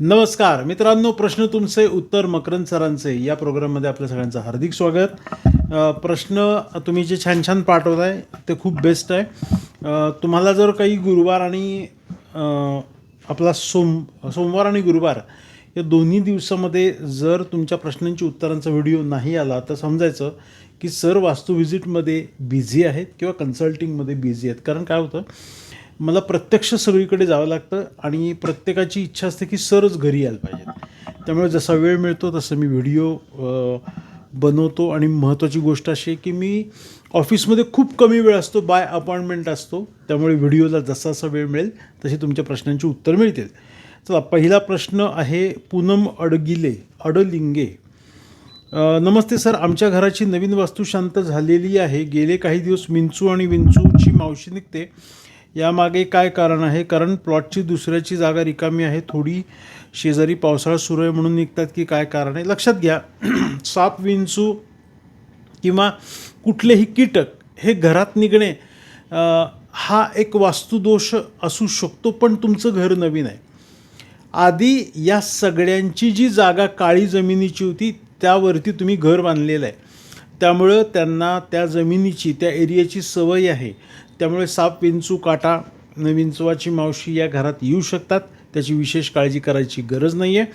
नमस्कार. मित्रांनो प्रश्न तुमचे उत्तर मकरंद सरांचे. या प्रोग्राममध्ये आपल्या सगळ्यांचं हार्दिक स्वागत. प्रश्न तुम्ही जे छान छान पाठवताय ते खूप बेस्ट आहे. तुम्हाला जर काही गुरुवार आणि आपला सोम सोमवार आणि गुरुवार या दोन्ही दिवसामध्ये जर तुमच्या प्रश्नांची उत्तरांचा व्हिडिओ नाही आला तर समजायचं की सर वास्तू व्हिजिटमध्ये बिझी आहेत किंवा कन्सल्टिंगमध्ये बिझी आहेत. कारण काय होतं मला प्रत्यक्ष सगळीकडे जावं लागतं आणि प्रत्येकाची इच्छा असते की सरच घरी यायला पाहिजेत. त्यामुळे जसा वेळ मिळतो तसं मी व्हिडिओ बनवतो. आणि महत्त्वाची गोष्ट अशी आहे की मी ऑफिसमध्ये खूप कमी वेळ असतो बाय अपॉइंटमेंट असतो. त्यामुळे व्हिडिओला जसा जसा वेळ मिळेल तशी तुमच्या प्रश्नांची उत्तर मिळतील. चला पहिला प्रश्न आहे पूनम अडगिले अडलिंगे. नमस्ते सर आमच्या घराची नवीन वास्तू शांत झालेली आहे. गेले काही दिवस मिंचू आणि विंचूची मावशी निघते. यामागे काय कारण आहे? कारण प्लॉटची दुसऱ्याची जागा रिकामी आहे. थोडी शेजारी पावसाळा सुरू आहे म्हणून निघतात की काय कारण आहे? लक्षात घ्या. साप विंचू किंवा कुठलेही कीटक हे घरात निघणे हा एक वास्तुदोष असू शकतो पण तुमचं घर नवीन आहे. आधी या सगळ्यांची जी जागा काळी जमिनीची होती त्यावरती तुम्ही घर बांधलेलं आहे. त्यामुळं त्यांना त्या जमिनीची त्या एरियाची सवय आहे. त्यामुळे साप विंचू काटा विंचवाची मावशी या घरात येऊ शकतात. त्याची विशेष काळजी करायची गरज नाही आहे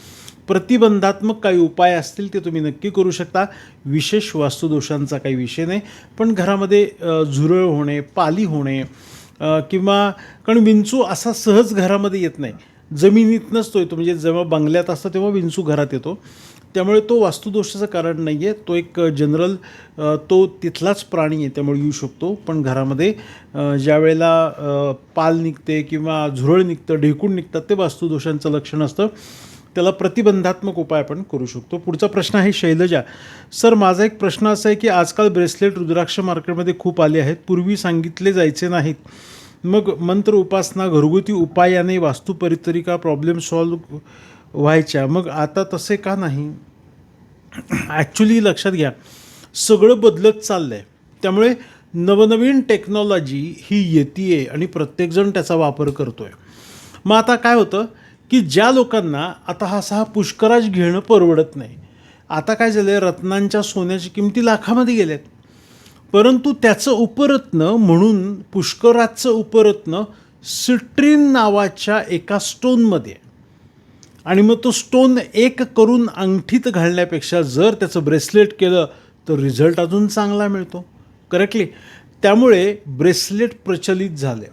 प्रतिबंधात्मक काही उपाय असतील ते तुम्ही नक्की करू शकता. विशेष वास्तुदोषांचा काही विषय नाही. पण घरामध्ये झुरळ होणे पाली होणे किंवा कारण विंचू असा सहज घरामध्ये येत नाही. जमिनीतनंच तो येतो. म्हणजे जेव्हा बंगल्यात असतो तेव्हा विंचू घरात येतो. त्यामुळे तो वास्तुदोषाचं कारण नाही आहे तो एक जनरल तो तिथलाच प्राणी आहे त्यामुळे येऊ शकतो. पण घरामध्ये ज्या वेळेला पाल निघते किंवा झुरळ निघतं ढेकूण निघतात ते वास्तुदोषांचं लक्षण असतं. त्याला प्रतिबंधात्मक उपाय आपण करू शकतो. पुढचा प्रश्न आहे शैलजा. सर माझा एक प्रश्न असा आहे की आजकाल ब्रेसलेट रुद्राक्ष मार्केटमध्ये खूप आले आहेत. पूर्वी सांगितले जायचे नाहीत. मग मंत्र उपासना घरगुती उपायाने वास्तुपरितरिका प्रॉब्लेम सॉल्व व्हायच्या. मग आता तसे का नाही? ॲक्च्युली लक्षात घ्या सगळं बदलत चाललं आहे त्यामुळे नवनवीन टेक्नॉलॉजी ही येते आणि प्रत्येकजण त्याचा वापर करतो आहे मग आता काय होतं की ज्या लोकांना आता हा असा हा पुष्कराज घेणं परवडत नाही. आता काय झालं आहे रत्नांच्या सोन्याची किमती लाखामध्ये गेल्यात. परंतु त्याचं उपरत्न म्हणून पुष्कराजचं उपरत्न सिट्रीन नावाच्या एका स्टोनमध्ये आहे. आणि मग तो स्टोन एक करून अंगठीत घालण्यापेक्षा जर त्याचं ब्रेसलेट केलं तर रिझल्ट अजून चांगला मिळतो. करेक्टली त्यामुळे ब्रेसलेट प्रचलित झाले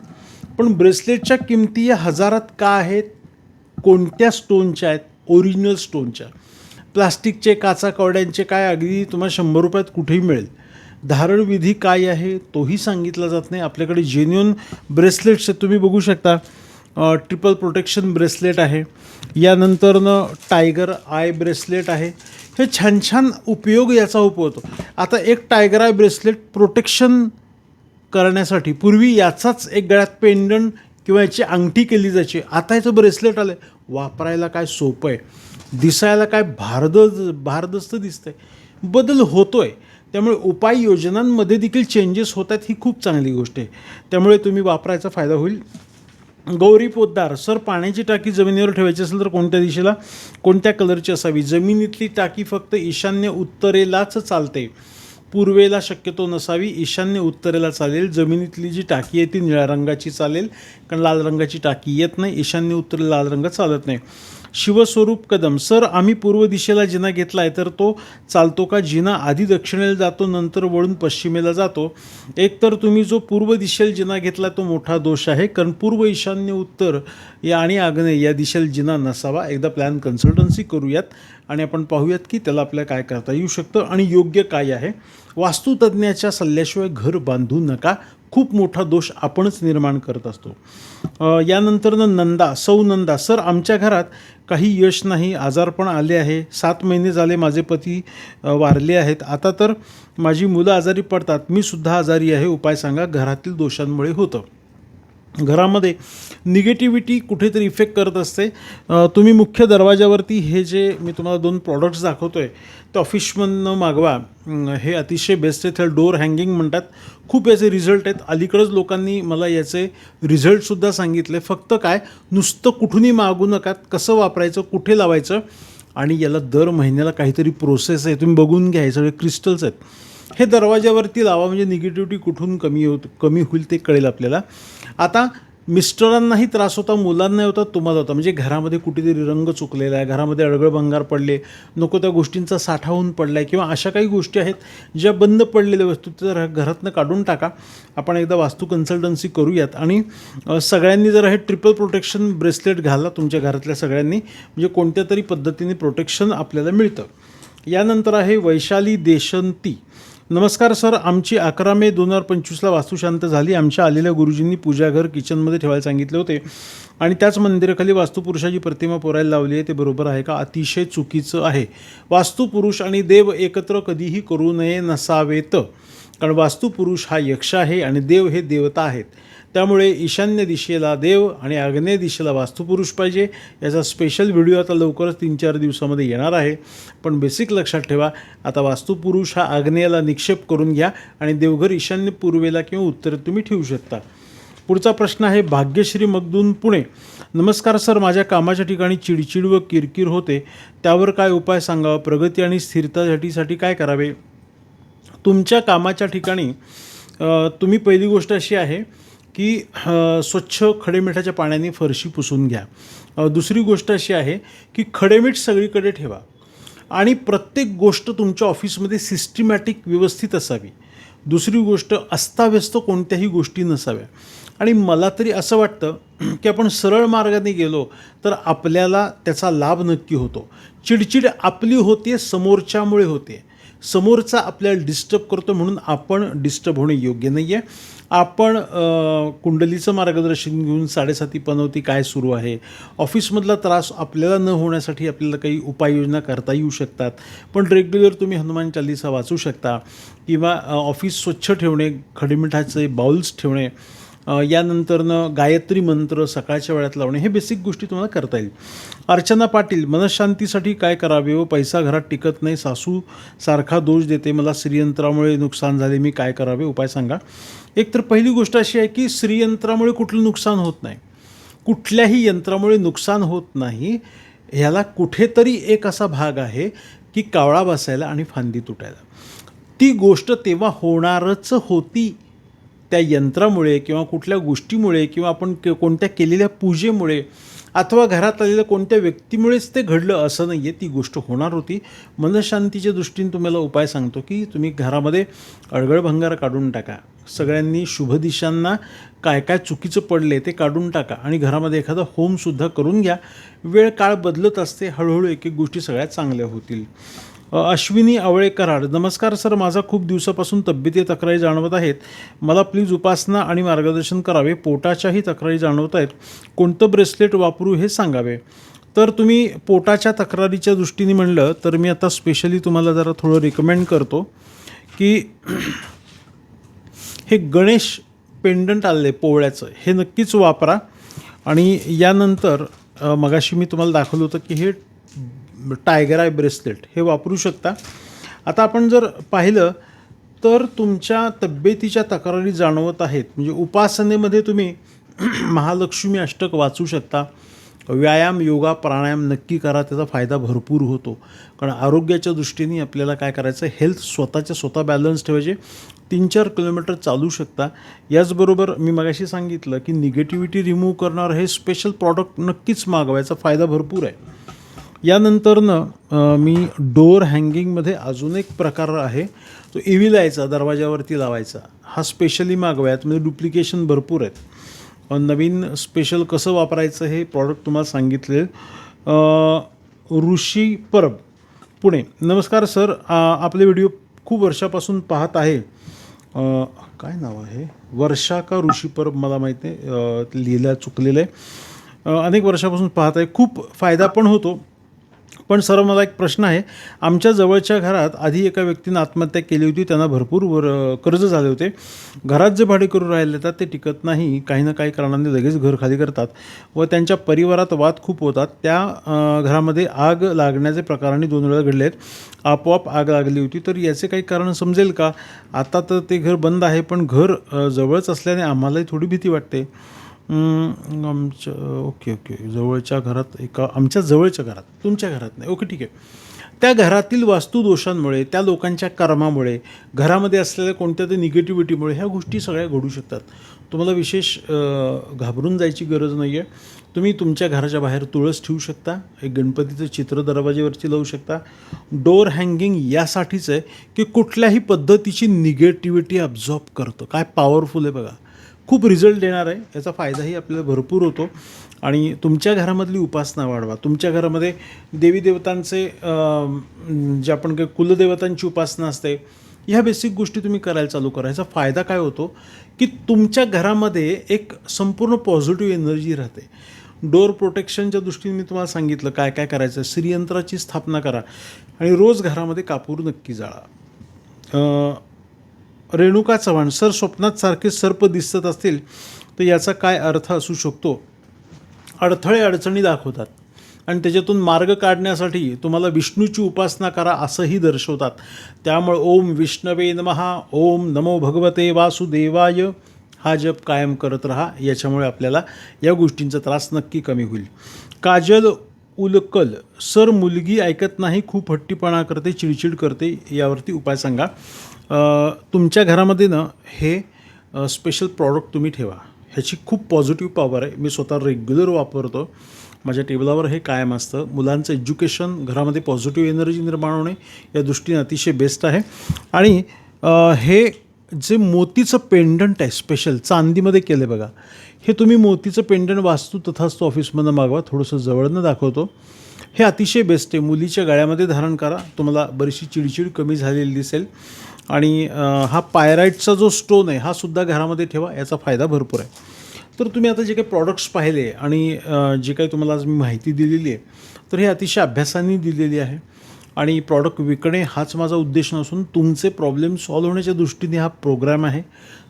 पण ब्रेसलेटच्या किमती या हजारात का आहेत? कोणत्या स्टोनच्या आहेत? ओरिजिनल स्टोनच्या प्लास्टिकचे काचा कवड्यांचे काय अगदी तुम्हाला शंभर रुपयात कुठेही मिळेल. धारणविधी काय आहे तोही सांगितला जात नाही. आपल्याकडे जेन्युन ब्रेसलेट्स आहेत तुम्ही बघू शकता. ट्रिपल प्रोटेक्शन ब्रेसलेट आहे. यानंतरनं टायगर आय ब्रेसलेट आहे. हे छान छान उपयोग याचा उपयोग होतो. आता एक टायगर आय ब्रेसलेट प्रोटेक्शन करण्यासाठी पूर्वी याचाच एक गळ्यात पेंडंट किंवा याची अंगठी केली जायची. आता याचं ब्रेसलेट आलं आहे वापरायला काय सोपं आहे? दिसायला काय भारद भारदस्त दिसतं आहे बदल होतो आहे त्यामुळे उपाययोजनांमध्ये देखील चेंजेस होत आहेत ही खूप चांगली गोष्ट आहे. त्यामुळे तुम्ही वापरायचा फायदा होईल. गौरी पोद्दार सर पाण्याची टाकी जमिनीवर ठेवायची असेल तर कोणत्या दिशेला? कोणत्या कलरची असावी? जमिनीतली टाकी फक्त ईशान्य उत्तरेलाच चालते. पूर्वेला शक्यतो नसावी ईशान्य उत्तरेला चालेल. जमिनीतली जी टाकी आहे ती निळ्या रंगाची चालेल. कारण लाल रंगाची टाकी येत नाही ईशान्य उत्तरेला लाल रंग चालत नाही. शिवस्वरूप कदम. सर आम्ही पूर्व दिशेला जिना घेतला आहे तर तो चालतो का? जिना आधी दक्षिणेला जातो नंतर वळून पश्चिमेला जातो. एकतर तुम्ही जो पूर्व दिशेला जिना घेतला तो मोठा दोष आहे. कारण पूर्व ईशान्य उत्तर या आणि आग्नेय या दिशेला जिना नसावा. एकदा प्लॅन कन्सल्टन्सी करूयात आणि आपण पाहूयात की त्याला आपल्या काय करता येऊ शकतं आणि योग्य काय आहे. वास्तुतज्ञाच्या सल्ल्याशिवाय घर बांधू नका. खूप मोठा दोष आपणच निर्माण करत असतो. यानंतरनं नंदा सौ नंदा सर आमच्या घरात काही यश नाही आजारपण आले आहे. सात महिने झाले माझे पती वारले आहेत. आता तर माझी मुलं आजारी पडतात. मी सुद्धा आजारी आहे उपाय सांगा घरातील दोषांमुळे होतं. घरामध्ये निगेटिव्हिटी कुठेतरी इफेक्ट करत असते. तुम्ही मुख्य दरवाजावरती हे जे मी तुम्हाला दोन प्रॉडक्ट्स दाखवतो आहे ते ऑफिसमधनं मागवा. हे अतिशय बेस्ट आहे त्याला डोअर हँगिंग म्हणतात. खूप याचे रिझल्ट आहेत. अलीकडंच लोकांनी मला याचे रिझल्टसुद्धा सांगितले. फक्त काय? नुसतं कुठूनही मागू नका कसं वापरायचं? कुठे लावायचं? आणि याला दर महिन्याला काहीतरी प्रोसेस आहे. तुम्ही बघून घ्या. हे सगळे क्रिस्टल्स आहेत. हे दरवाजावरती लावा. म्हणजे निगेटिव्हिटी कुठून कमी होत कमी होईल ते कळेल आपल्याला. आता मिस्टरांनाही त्रास होता मुलांनाही होता तुम्हाला होता. म्हणजे घरामध्ये कुठेतरी रंग चुकलेला आहे घरामध्ये अडगळ भंगार पडले नको त्या गोष्टींचा साठा होऊन पडला आहे किंवा अशा काही गोष्टी आहेत ज्या बंद पडलेल्या वस्तू तर घरातनं काढून टाका. आपण एकदा वास्तू कन्सल्टन्सी करूयात. आणि सगळ्यांनी जर हे ट्रिपल प्रोटेक्शन ब्रेसलेट घाला तुमच्या घरातल्या सगळ्यांनी म्हणजे कोणत्या तरी पद्धतीने प्रोटेक्शन आपल्याला मिळतं. यानंतर आहे वैशाली देशंती. नमस्कार सर. आमची अकरा मे दोन हजार पंचवीसला वास्तुशांत झाली. आमच्या आलेल्या गुरुजींनी पूजाघर किचनमध्ये ठेवायला सांगितले होते. आणि त्याच मंदिराखाली वास्तुपुरुषाची प्रतिमा पोरायला लावली आहे. ते बरोबर आहे का? अतिशय चुकीचं आहे. वास्तुपुरुष आणि देव एकत्र कधीही करू नये नसावेत. कारण वास्तुपुरुष हा यक्ष आहे आणि देव हे देवता आहेत. त्यामुळे ईशान्य दिशेला देव आणि आग्नेय दिशेला वास्तुपुरुष पाहिजे. याचा स्पेशल व्हिडिओ आता लवकरच तीन चार दिवसामध्ये येणार आहे. पण बेसिक लक्षात ठेवा आता वास्तुपुरुष हा आग्नेयाला निक्षेप करून घ्या आणि देवघर ईशान्य पूर्वेला किंवा उत्तरेत तुम्ही ठेवू शकता. पुढचा प्रश्न आहे भाग्यश्री मगदून पुणे. नमस्कार सर माझ्या कामाच्या ठिकाणी चिडचिड व किरकिर होते. त्यावर काय उपाय सांगावा? प्रगती आणि स्थिरतासाठीसाठी काय करावे? तुमच्या कामाच्या ठिकाणी तुम्ही पहिली गोष्ट अशी आहे की स्वच्छ खडेमिठाच्या पाण्याने फरशी पुसून घ्या. दुसरी गोष्ट अशी आहे की खडेमीठ सगळीकडे ठेवा. आणि प्रत्येक गोष्ट तुमच्या ऑफिसमध्ये सिस्टमॅटिक व्यवस्थित असावी. दुसरी गोष्ट अस्ताव्यस्त कोणत्याही गोष्टी नसाव्या. आणि मला तरी असं वाटतं की आपण सरळ मार्गाने गेलो तर आपल्याला त्याचा लाभ नक्की होतो. चिडचिड आपली होते समोरच्यामुळे होते समोरचा आपल्याला डिस्टर्ब करतो म्हणून आपण डिस्टर्ब होणे योग्य नाही आहे आपण कुंडलीचं मार्गदर्शन घेऊन साडेसाती पनवती काय सुरू आहे? ऑफिसमधला त्रास आपल्याला न होण्यासाठी आपल्याला काही उपाययोजना करता येऊ शकतात. पण रेग्युलर तुम्ही हनुमान चालिसा वाचू शकता किंवा ऑफिस स्वच्छ ठेवणे खडीमिठाचे बाउल्स ठेवणे यानंतरनं गायत्री मंत्र सकाळच्या वेळात लावणे हे बेसिक गोष्टी तुम्हाला करता येईल. अर्चना पाटील मनशांतीसाठी काय करावे व पैसा घरात टिकत नाही सासू सारखा दोष देते मला श्रीयंत्रामुळे नुकसान झाले मी काय करावे? उपाय सांगा. एक तर पहिली गोष्ट अशी आहे की श्रीयंत्रामुळे कुठलं नुकसान होत नाही. कुठल्याही यंत्रामुळे नुकसान होत नाही ह्याला कुठेतरी एक असा भाग आहे की कावळा बसायला आणि फांदी तुटायला. ती गोष्ट तेव्हा होणारच होती. त्या यंत्रामुळे किंवा कुठल्या गोष्टीमुळे किंवा आपण के कोणत्या केलेल्या पूजेमुळे अथवा घरात आलेल्या कोणत्या व्यक्तीमुळेच ते घडलं असं नाही आहे ती गोष्ट होणार होती. मनशांतीच्या दृष्टीने तुम्हाला उपाय सांगतो की तुम्ही घरामध्ये अडगळ भंगार काढून टाका. सगळ्यांनी शुभ दिशांना काय काय चुकीचं पडले ते काढून टाका आणि घरामध्ये एखादा होमसुद्धा करून घ्या. वेळ काळ बदलत असते. हळूहळू एक एक गोष्टी सगळ्यात चांगल्या होतील. अश्विनी आवळे कराड नमस्कार सर माझा खूप दिवसापासून तब्येती तक्रारी जाणवत आहेत. मला प्लीज उपासना आणि मार्गदर्शन करावे पोटाच्याही तक्रारी जाणवत आहेत. कोणतं ब्रेसलेट वापरू हे सांगावे. तर तुम्ही पोटाच्या तक्रारीच्या दृष्टीने म्हणलं तर मी आता स्पेशली तुम्हाला जरा थोडं रिकमेंड करतो की हे गणेश पेंडंट आलेलं आहे पोवळ्याचं हे नक्कीच वापरा. आणि यानंतर मगाशी मी तुम्हाला दाखवलं होतं की हे टायगर आय ब्रेसलेट हे वापरू शकता. आता आपण जर पाहिलं तर तुमच्या तब्येतीच्या तक्रारी जाणवत आहेत. म्हणजे उपासनेमध्ये तुम्ही महालक्ष्मी अष्टक वाचू शकता. व्यायाम योगा प्राणायाम नक्की करा त्याचा फायदा भरपूर होतो. कारण आरोग्याच्या दृष्टीने आपल्याला काय करायचं हेल्थ स्वतःच्या स्वतः बॅलन्स ठेवायचे. तीन चार किलोमीटर चालू शकता. याचबरोबर मी मगाशी सांगितलं की निगेटिव्हिटी रिमूव्ह करणारं हे स्पेशल प्रॉडक्ट नक्कीच मागवायचा फायदा भरपूर आहे. यानंतरनं मी डोअर हँगिंगमध्ये अजून एक प्रकार आहे. तो इव्हिलायचा दरवाजावरती लावायचा हा स्पेशली मागवायत म्हणजे डुप्लिकेशन भरपूर आहेत. नवीन स्पेशल कसं वापरायचं हे प्रॉडक्ट तुम्हाला सांगितले. ऋषी परब पुणे. नमस्कार सर आपले व्हिडिओ खूप वर्षापासून पाहत आहे. काय नाव आहे? वर्षा का ऋषी परब मला माहीत नाही. लिहिल्या लिहिलं चुकलेलं आहे. अनेक वर्षापासून पाहत आहे. खूप फायदा पण होतो. पण सर मला एक प्रश्न आहे. आमच्या जवळच्या घरात आधी एका व्यक्तीनं आत्महत्या केली होती. त्यांना भरपूर वर कर्ज झाले होते. घरात जे भाडेकरून राहिले तर ते टिकत नाही. काही ना काही कारणाने लगेच घर खाली करतात व त्यांच्या परिवारात वाद खूप होतात. त्या घरामध्ये आग लागण्याचे प्रकाराने दोन वेळा घडले आहेत. आपोआप आग लागली होती. तर याचे काही कारण समजेल का? आता तर ते घर बंद आहे पण घर जवळच असल्याने आम्हालाही थोडी भीती वाटते. आमच्या ओके ओके. जवळच्या घरात एका आमच्या जवळच्या घरात तुमच्या घरात नाही. ओके ठीक आहे. त्या घरातील वास्तुदोषांमुळे त्या लोकांच्या कर्मामुळे घरामध्ये असलेल्या कोणत्या तरी निगेटिव्हिटीमुळे ह्या गोष्टी सगळ्या घडू शकतात. तुम्हाला विशेष घाबरून जायची गरज नाही आहे तुम्ही तुमच्या घराच्या बाहेर तुळस ठेवू शकता एक गणपतीचं चित्र दरवाजेवरती लावू शकता. डोअर हँगिंग यासाठीच आहे की कुठल्याही पद्धतीची निगेटिव्हिटी अब्झॉर्ब करतं. काय पॉवरफुल आहे बघा. खूप रिझल्ट देणार आहे. याचा फायदाही आपल्याला भरपूर होतो. आणि तुमच्या घरामधली उपासना वाढवा. तुमच्या घरामध्ये देवी देवतांचे जे आपण काही कुलदेवतांची उपासना असते ह्या बेसिक गोष्टी तुम्ही करायला चालू करा. याचा फायदा काय होतो की तुमच्या घरामध्ये एक संपूर्ण पॉझिटिव्ह एनर्जी राहते. डोअर प्रोटेक्शनच्या दृष्टीने मी तुम्हाला सांगितलं काय काय करायचं श्रीयंत्राची स्थापना करा आणि रोज घरामध्ये कापूर नक्की जाळा. रेणुका चव्हाण सर स्वप्नात सारखे सर्प दिसत असतील तर याचा काय अर्थ असू शकतो? अडथळे अडचणी दाखवतात आणि त्याच्यातून मार्ग काढण्यासाठी तुम्हाला विष्णूची उपासना करा असंही दर्शवतात. त्यामुळे ओम विष्णवे नमहा ओम नमो भगवते वासुदेवाय. हा जप कायम करत राहा याच्यामुळे आपल्याला या गोष्टींचा त्रास नक्की कमी होईल. काजल उलकल. सर मुलगी ऐकत नाही खूप हट्टीपणा करते चिडचिड करते यावरती उपाय सांगा. तुमच्या घरामध्ये ना हे स्पेशल प्रॉडक्ट तुम्ही ठेवा. ह्याची खूप पॉझिटिव्ह पॉवर आहे. मी स्वतः रेग्युलर वापरतो. माझ्या टेबलावर हे कायम असतं. मुलांचं एज्युकेशन घरामध्ये पॉझिटिव्ह एनर्जी निर्माण होणे या दृष्टीने अतिशय बेस्ट आहे. आणि हे जे मोतीचं पेंडंट आहे स्पेशल चांदीमध्ये केलं बघा. हे तुम्ही मोतीचं पेंडंट वास्तू तथास्तू ऑफिसमधनं मागवा थोडंसं जवळनं दाखवतो. हे अतिशय बेस्ट आहे. मुलीच्या गळ्यामध्ये धारण करा. तुम्हाला बरीचशी चिडचिड कमी झालेली दिसेल. आणि हा पायराईटचा जो स्टोन आहे हा सुद्धा घरामध्ये ठेवा. याचा फायदा भरपूर आहे. तर तुम्ही आता जे काही प्रॉडक्ट्स पाहिले आणि जे काही तुम्हाला आज मी माहिती दिलेली आहे तर हे अतिशय अभ्यासाने दिलेली आहे. आणि प्रॉडक्ट विकणे हाच माझा उद्देश नसून तुमचे प्रॉब्लेम सॉल्व्ह होण्याच्या दृष्टीने हा प्रोग्राम आहे.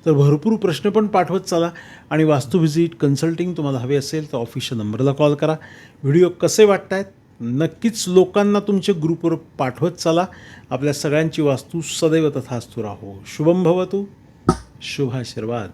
तर भरपूर प्रश्न पण पाठवत चला आणि वास्तू व्हिजिट कन्सल्टिंग तुम्हाला हवे असेल तर ऑफिसच्या नंबरला कॉल करा. व्हिडिओ कसे वाटत आहेत नक्कीच लोकांना तुमच्या ग्रुपवर पाठवत चला. आपल्या सगळ्यांची वास्तू सदैव तथास्तू राहो. शुभम भवतु. शुभाशीर्वाद